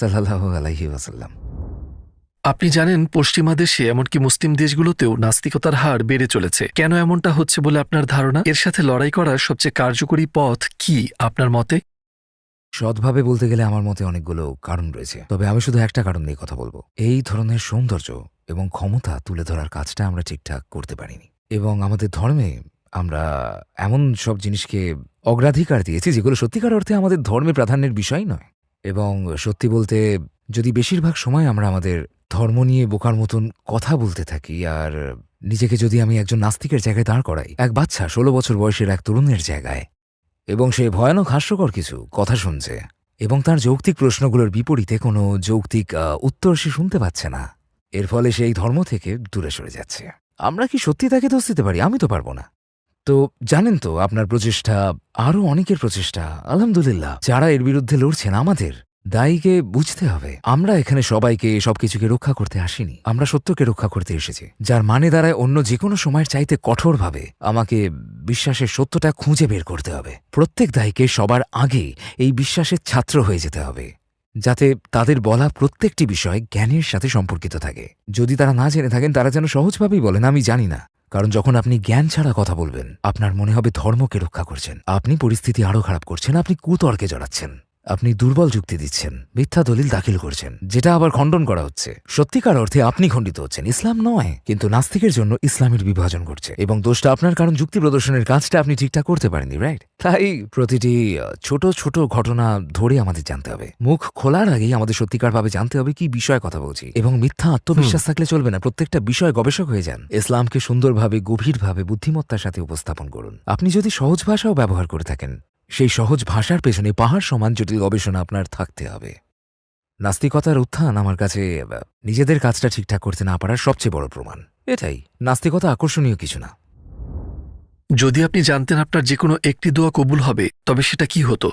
সাল্লাহ আলাইহি ওয়াসাল্লাম। আপনি জানেন পশ্চিমা দেশে এমনকি মুসলিম দেশগুলোতেও নাস্তিকতার হার বেড়ে চলেছে। কেন এমনটা হচ্ছে বলে আপনার ধারণা? এর সাথে লড়াই করার সবচেয়ে কার্যকরী পথ কি আপনার মতে? সৎভাবে বলতে গেলে আমার মতে অনেকগুলো কারণ রয়েছে। তবে আমি শুধু একটা কারণ নিয়ে কথা বলব। এই ধরনের সৌন্দর্য এবং ক্ষমতা তুলে ধরার কাজটা আমরা ঠিকঠাক করতে পারিনি। এবং আমাদের ধর্মে আমরা এমন সব জিনিসকে অগ্রাধিকার দিয়েছি যেগুলো সত্যিকার অর্থে আমাদের ধর্মে প্রাধান্যের বিষয় নয়। এবং সত্যি বলতে, যদি বেশিরভাগ সময় আমরা আমাদের ধর্ম নিয়ে বোকার মতন কথা বলতে থাকি, আর নিজেকে যদি আমি একজন নাস্তিকের জায়গায় দাঁড় করাই, এক বাচ্চা ষোলো বছর বয়সের এক তরুণের জায়গায়, এবং সে ভয়ানক, হাস্যকর কিছু কথা শুনছে, এবং তার যৌক্তিক প্রশ্নগুলোর বিপরীতে কোনো যৌক্তিক উত্তর সে শুনতে পাচ্ছে না, এর ফলে সে এই ধর্ম থেকে দূরে সরে যাচ্ছে। আমরা কি সত্যি তাকে দোষ দিতে পারি? আমি তো পারব না। তো জানেন তো, আপনার প্রচেষ্টা আরও অনেকের প্রচেষ্টা, আলহামদুলিল্লাহ। যারা এর বিরুদ্ধে লড়ছেন আমাদের, দায়ীকে বুঝতে হবে। আমরা এখানে সবাইকে সবকিছুকে রক্ষা করতে আসিনি। আমরা সত্যকে রক্ষা করতে এসেছি। যার মানে দাঁড়ায় অন্য যে কোনো সময়ের চাইতে কঠোরভাবে আমাকে বিশ্বাসের সত্যটা খুঁজে বের করতে হবে। প্রত্যেক দায়ীকে সবার আগে এই বিশ্বাসের ছাত্র হয়ে যেতে হবে। যাতে তাদের বলা প্রত্যেকটি বিষয় জ্ঞানের সাথে সম্পর্কিত থাকে। যদি তারা না জেনে থাকেন, তারা যেন সহজভাবেই বলেন, আমি জানি না। কারণ যখন আপনি জ্ঞান ছাড়া কথা বলবেন, আপনার মনে হবে ধর্মকে রক্ষা করছেন। আপনি পরিস্থিতি আরও খারাপ করছেন, আপনি কুতর্কে জড়াচ্ছেন। আপনি দুর্বল যুক্তি দিচ্ছেন মিথ্যা দলিল দাখিল করছেন যেটা আবার খণ্ডন করা হচ্ছে। সত্যিকার অর্থে আপনি খণ্ডিত হচ্ছেন ইসলাম নয় কিন্তু নাস্তিকের জন্য ইসলামের বিভাজন করছে এবং দোষটা আপনার কারণ যুক্তি প্রদর্শনের কাজটা আপনি ঠিকঠাক করতে পারেননি রাইট তাই প্রতিটি ছোট ছোট ঘটনা ধরে আমাদের জানতে হবে। মুখ খোলার আগেই আমাদের সত্যিকারভাবে জানতে হবে কি বিষয়ে কথা বলছি। এবং মিথ্যা আত্মবিশ্বাস থাকলে চলবে না প্রত্যেকটা বিষয় গবেষক হয়ে যান। ইসলামকে সুন্দরভাবে গভীরভাবে বুদ্ধিমত্তার সাথে উপস্থাপন করুন। আপনি যদি সহজ ভাষাও ব্যবহার করে থাকেন সেই সহজ ভাষার পেছনে পাহাড় সমান জটিল গবেষণা আপনার থাকতে হবে। নাস্তিকতার উত্থান আমার কাছে নিজেদের কাজটা ঠিকঠাক করতে না পারার সবচেয়ে বড় প্রমাণ। এটাই নাস্তিকতা আকর্ষণীয় কিছু না। যদি আপনি জানতেন আপনার যে কোনো একটি দোয়া কবুল হবে তবে সেটা কি হতো?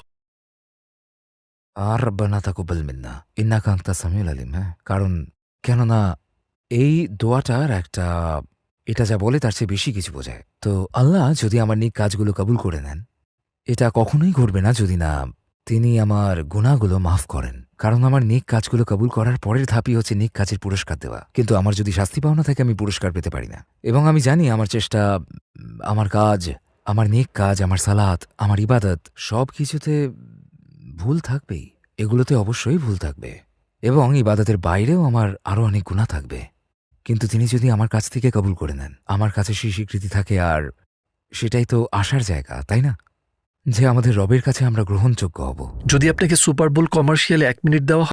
আর রব্বানা তাকুব্বাল মিন্না ইন্না কান্তা সামিউল আলিম হ্যাঁ? কারণ কেননা এই দোয়াটার একটা এটা যা বলে তার চেয়ে বেশি কিছু বোঝায়। তো আল্লাহ যদি আমার নিক কাজগুলো কবুল করে নেন এটা কখনোই ঘটবে না যদি না তিনি আমার গুণাগুলো মাফ করেন। কারণ আমার নেক কাজগুলো কবুল করার পরের ধাপই হচ্ছে নেক কাজের পুরস্কার দেওয়া। কিন্তু আমার যদি শাস্তি পাওনা থাকে, আমি পুরস্কার পেতে পারি না। এবং আমি জানি আমার চেষ্টা, আমার কাজ, আমার নেক কাজ, আমার সালাত, আমার ইবাদত সব কিছুতে ভুল থাকবেই। এগুলোতে অবশ্যই ভুল থাকবে। এবং ইবাদতের বাইরেও আমার আরও অনেক গুণা থাকবে। কিন্তু তিনি যদি আমার কাছ থেকে কবুল করে নেন, আমার কাছে সেই স্বীকৃতি থাকে আর সেটাই তো আসার জায়গা, তাই না? যে আমাদের রবের কাছে আমরা গ্রহণযোগ্য হব। যদি আপনাকে সুপার বোল কমার্শিয়ালে এক মিনিট দেওয়া